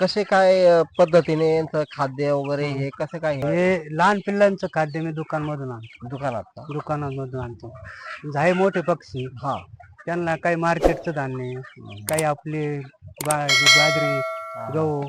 कसे काय पद्धतीने यांचं खाद्य वगैरे हे. कसं काय हे लहान पिल्लांचं खाद्य मी दुकानमधून आणतो. दुकानात? दुकानामधून आणतो. झाले मोठे पक्षी. हा. त्यांना काही मार्केटचं धान्य काही आपली बा- बाजरी गहू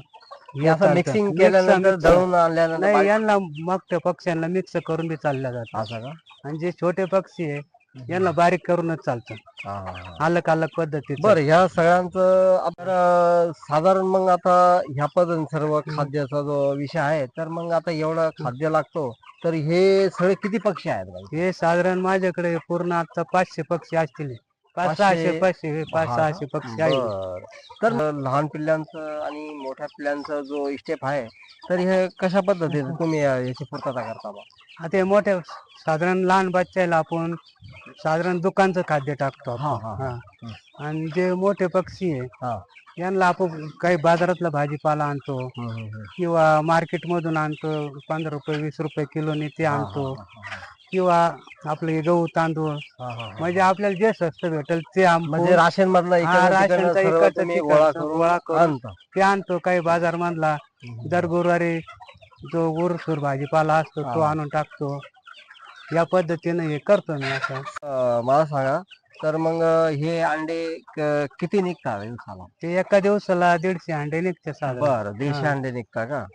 हे असं. मिक्सिंग केल्यानंतर दळून आणल्यानंतर नाही यांना मग त्या पक्ष्यांना मिक्स करून बी चालल्या जातात. असं का? आणि जे छोटे पक्षी आहे यांना बारीक करूनच चालतं हा, हा, हा. अलग अलग पद्धतीचं बरं ह्या सगळ्यांचं आपण अ, साधारण मग आता ह्या पद्धतीने सर्व खाद्याचा जो विषय आहे तर मग आता एवढं खाद्य लागतो तर हे सगळे किती पक्षी आहेत बाई? हे साधारण माझ्याकडे पूर्ण आता पाचशे पक्षी असतील पाच? सहाशे पाचशे हे पाच हा सहाशे पक्षी आहेत बरं. तर लहान पिल्लांचं आणि मोठ्या पिल्लांचा जो स्टेप आहे तर हे कशा पद्धतीने तुम्ही याची पूर्तता करता बा? आता हे मोठ्या साधारण लहान बच्चाला आपण साधारण दुकानचं खाद्य टाकतो आपण. हा, हा, हा. आणि जे मोठे पक्षी आहे हा. यांना आपण काही बाजारातला भाजीपाला आणतो हम्म, हम्म, हम्म. किंवा मार्केट मधून आणतो पंधरा रुपये वीस रुपये किलोने ते आणतो किंवा आपले हे गहू तांदूळ हा, हा, हा. म्हणजे आपल्याला जे स्वस्त भेटेल ते म्हणजे राशन मधलं हा, इकडं तिकडं राशनचं सर्व इकडचं तुम्ही तिकडचं गोळा करून गोळा करून आणता. ते आणतो काही बाजार मधला दर गुरुवारी जो गुरुसूर भाजीपाला असतो तो. आणून टाकतो. या पद्धतीने हे करतो मी असं. अ, मला सांगा तर मग अ, हे अंडे क- किती निघतात दिवसाला? ते एका दिवसाला दीडशे अंडे निघते साधारण. बरं दीडशे हा. अंडे निघतात का?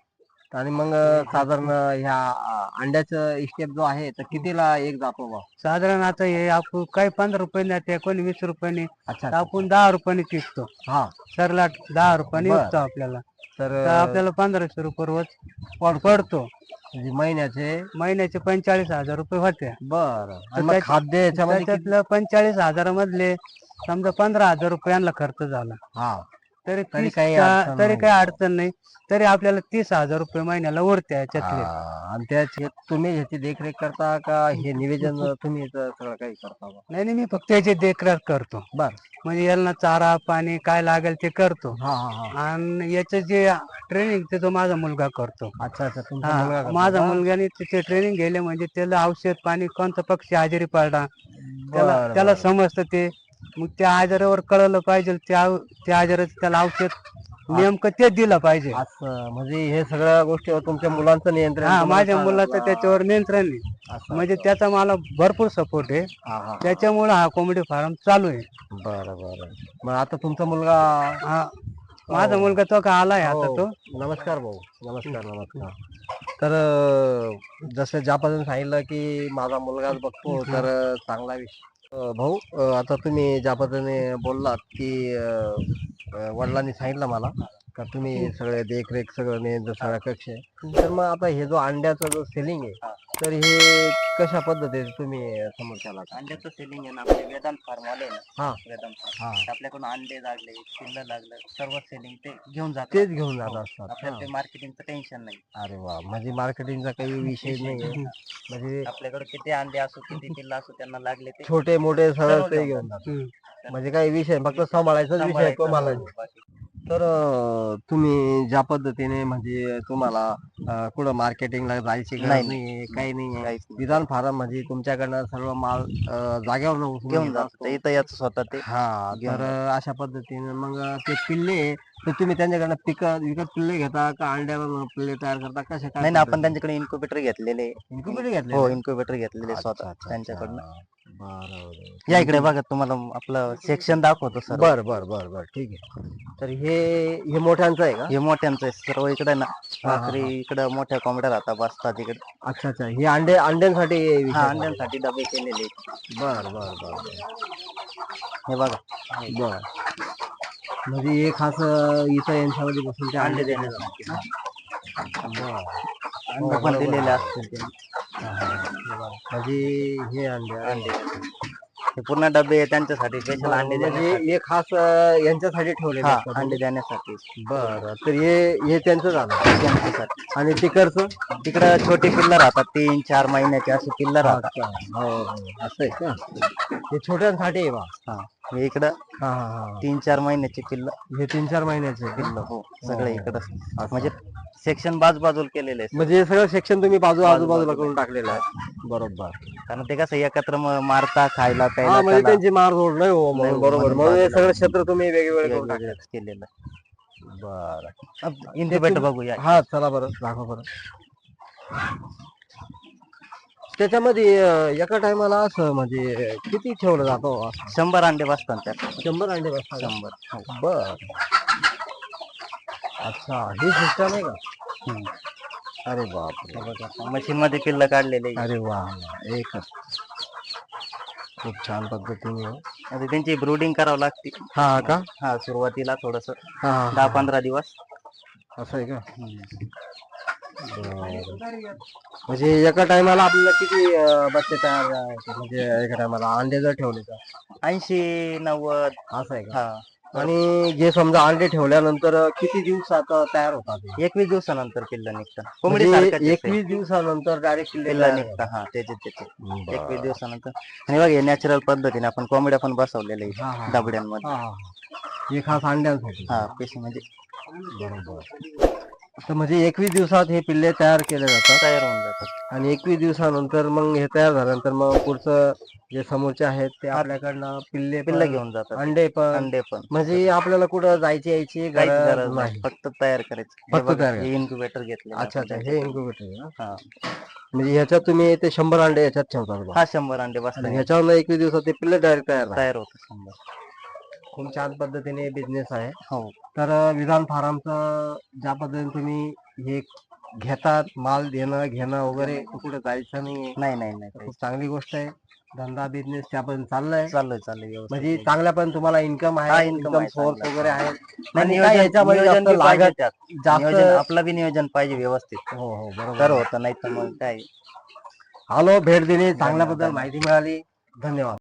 आणि मग अ, साधारण ह्या अ, अंड्याचं स्टेप जो आहे तर कितीला एक जातो बा? साधारण आता हे आपण काही पंधरा रुपयाने ते कोणी वीस रुपयाने अच्छा आपण दहा रुपयाने विकतो हा. सरलाट दहा रुपयाने बरं. विकतो आपल्याला. तर तर आपल्याला पंधराशे रुपये रोज पड- पडतो. म्हणजे महिन्याचे? महिन्याचे पंचेचाळीस हजार रुपये होते. बरं. खाद्य याच्यामध्ये किती- त्याच्यातलं पंचेचाळीस हजारामधले समजा पंधरा हजार रुपयांना खर्च झाला. हा. तरी तरी तीस काही अडचण तरी नाही. काही अडचण नाही. तरी आपल्याला तीस हजार रुपये महिन्याला उरते याच्यातले. हा, आणि त्याची तुम्ही ह्याची देखरेख करता का हे निवेदन तुम्ही सगळं काही करता? नाही नाही मी फक्त याची देखरेख करतो. बर. म्हणजे यांना चारा पाणी काय लागेल ते करतो. हा हा हा. आणि याचं जे ट्रेनिंग ते तो माझा मुलगा करतो. अच्छा अच्छा. तुमचा हा, मुलगा करतो माझा का? मुलगाने तिथे ट्रेनिंग गेले म्हणजे त्याला औषध पाणी कोणता पक्षी आजारी पडला त्याला बरं, त्याला बरं. समजतं ते. मग त्या आजारावर कळलं पाहिजे त्या त्या आजाराचं त्याला औषध नेमकं ते दिलं पाहिजे. असं म्हणजे हे सगळ्या गोष्टीवर तुमच्या मुलांचं नियंत्रण हा माझ्या. मुलाचं त्याच्यावर नियंत्रण आहे. म्हणजे. त्याचा मला भरपूर सपोर्ट आहे. त्याच्यामुळे हा कोंबडी फार्म चालू आहे. बरं बरं. मग आता तुमचा मुलगा हा माझा मुलगा तो का आलाय आता हो. तो? नमस्कार भाऊ. नमस्कार नमस्कार. तर जसं ज्या पद्धतीने सांगितलं की माझा मुलगाच बघतो तर चांगला विषय. भाऊ आता तुम्ही ज्या पद्धतीने बोललात की वडिलांनी सांगितलं मला का तुम्ही सगळे देखरेख सगळं नियंत्रण सगळ्या कक्ष आहे. तर मग आता हे जो अंड्याचा जो सेलिंग आहे तर हे कशा पद्धतीने तुम्ही समोर केला अंड्याचं सेलिंग आहे ना आपले वेदांत फार्म वाले आहे ना हा वेदांत हा farm. आपल्याकडून अंडे लागले पिल्लं लागलं सर्व सेलिंग ते घेऊन जातात तेच घेऊन जात असतात आपल्याला हा. ते मार्केटिंगचं टेन्शन नाही अरे वा म्हणजे मार्केटिंगचा काही विषय नाही म्हणजे आपल्याकडे किती अंडे असो किती पिल्लं असो त्यांना लागले ते छोटे मोठे सर्व ते घेऊन जातात. म्हणजे काही विषय नाही, फक्त सांभाळायचाच विषय सांभाळायचं. बाकी. तर तुम्ही ज्या पद्धतीने म्हणजे तुम्हाला अं, कुठं मार्केटिंगला जायची गरज नाही. नाही. काही नाही काहीच. विधान फार्म म्हणजे तुमच्याकडनं सर्व माल अं, जागेवर उचलून घेऊन घेत जातात असतो. ते इथं याचं स्वतः ते हा घेऊन तर अशा पद्धतीने मग ते पिल्ले तर तुम्ही त्यांच्याकडनं पिकत विकत पिल्ले घेता का अंड्यावर पिल्ले तयार करता? कसे काय नाही ना आपण त्यांच्याकडे इन्क्युबेटर घेतलेले. इन्क्युबेटर घेतले हो इन्क्युबेटर घेतलेले स्वतः त्यांच्याकडनं. या इकडे बघा तुम्हाला आपलं सेक्शन दाखवतो सर बर बर बर बर. ठीक आहे. तर हे हे मोठ्यांचं आहे का? हे मोठ्यांचं आहे. सर्व इकडे ना. भाकरी इकडे मोठ्या कोंबड्या राहतात बसतात इकडे. अच्छा अच्छा. हे अंडे अंड्यांसाठी हा. अंड्यांसाठी डबे केलेले. आहेत. बर बर बर. हे बघा. बर. म्हणजे हे खास इथं यांच्यामध्ये बसून ते अंडे देण्यासाठी. बर. अंडे पण दिलेले असतील. म्हणजे हे अंडे. अंडे. हे पूर्ण डबे त्यांच्यासाठी स्पेशल अंडे म्हणजे देण्यासाठी. हे खास अं, यांच्यासाठी ठेवलेले हा असतात. अंडे देण्यासाठी. बर तर हे हे त्यांचं झालं त्यांच्यासाठी. आणि तिकडचं? तिकडं छोटी पिल्लं राहतात तीन चार महिन्याची अशी पिल्लं राहतात. अच्छा. हो हो. असं आहे का? हे छोट्यांसाठी आहे बा. हा हे इकडं हा हा हा. तीन चार महिन्याची पिल्लं. हे तीन चार महिन्याचे? पिल्लं. हो सगळे इकडं. म्हणजे सेक्शन बाजूबाजूला केलेले आहेत. म्हणजे हे सगळं सेक्शन तुम्ही बाजू बाजू- आजूबाजूला बाजूला. करून टाकलेलं आहे. बरोबर. कारण ते कसं एकत्र म- मारता खायला हा प्यायला म्हणजे त्याला त्यांची मारझोड नाही हो म्हणून नाही हो, बरोबर म्हणून म्हणून हे. सगळं क्षेत्र तुम्ही वेगवेगळे करून टाकले वेगवेगळंच केलेलं बर. इन्क्युबेटर बघूया. हा चला बरं दाखवा बरं. त्याच्यामध्ये अं, एका टायमाला असं म्हणजे किती ठेवलं जातं असं? शंभर अंडे बसतात त्यात. शंभर अंडे बसतात? शंभर हो. बर. अच्छा ही सिस्टम आहे का? हम्म. अरे बाप मशीन मध्ये पिल्ल काढलेले अरे वा वा, एकच. खूप छान पद्धतीने आहे. आता त्यांची ब्रुडिंग करावं लागते. हा का? हा सुरुवातीला थोडस हा हा, दहा पंधरा दिवस. असं आहे का? बरं. म्हणजे एका टायमाला आपल्याला किती अं, बच्चे तयार? म्हणजे एका टायमाला अंडे जर ठेवले तर? ऐंशी नव्वद. असं आहे का? हा. आणि जे समजा अंडे ठेवल्यानंतर किती दिवसात तयार होतात? एकवीस दिवसानंतर पिल्ल निघतं. कोंबडी म्हणजे आहे. एकवीस दिवसानंतर डायरेक्ट पिल्ल निघतं हा त्याचे त्याचे एकवीस दिवसानंतर. आणि बघ नॅचरल पद्धतीने आपण कोंबड्या पण. डबड्यांमध्ये हे खास अंड्यांसाठी. हा पेशी म्हणजे. बरोबर. तर म्हणजे एकवीस दिवसात हे पिल्ले तयार केले जातात. तयार होऊन जातात. आणि एकवीस दिवसानंतर मग हे तयार झाल्यानंतर मग पुढचं जे समोरचे आहेत ते आपल्याकडनं पिल्ले पिल्ल घेऊन जातात. अंडे पण अंडे पण. म्हणजे आपल्याला कुठं जायची यायची काहीच गरज गरज नाही. नाही. फक्त तयार करायचं. फक्त तयार करायचं. इन्क्युबेटर घेतले अच्छा अच्छा हे इन्क्युबेटर हा. म्हणजे ह्याच्यात तुम्ही ते शंभर अंडे ह्याच्यात ठेवतात बा. हा शंभर अंडे आणि बसतात ह्याच्यावर एकवीस दिवसात ते पिल्ले डायरेक्ट तयार राहतात. तयार होत शंभर. खूप छान पद्धतीने बिझनेस आहे. हो. तर विधान फार्मचं ज्या पद्धतीने तुम्ही हे घेतात माल देणं घेणं वगैरे कुठे जायचं नाही नाही नाही नाही. खूप चांगली गोष्ट आहे. धंदा बिझनेस त्यापर्यंत चाललाय. चाललंय चाललंय म्हणजे चांगल्या पण तुम्हाला इन्कम आहे इन्कम सोर्स. वगैरे आहे. नाही, आणि नियोजन- काय याच्यामध्ये नियोजन जास्त बी पाहिजे लागत त्यात. जास्त नियोजन आपलं बी नियोजन पाहिजे व्यवस्थित. हो हो तर बरोबर होतं नाही तर मग काय? आलो भेट दिली चांगल्याबद्दल. माहिती मिळाली. धन्यवाद.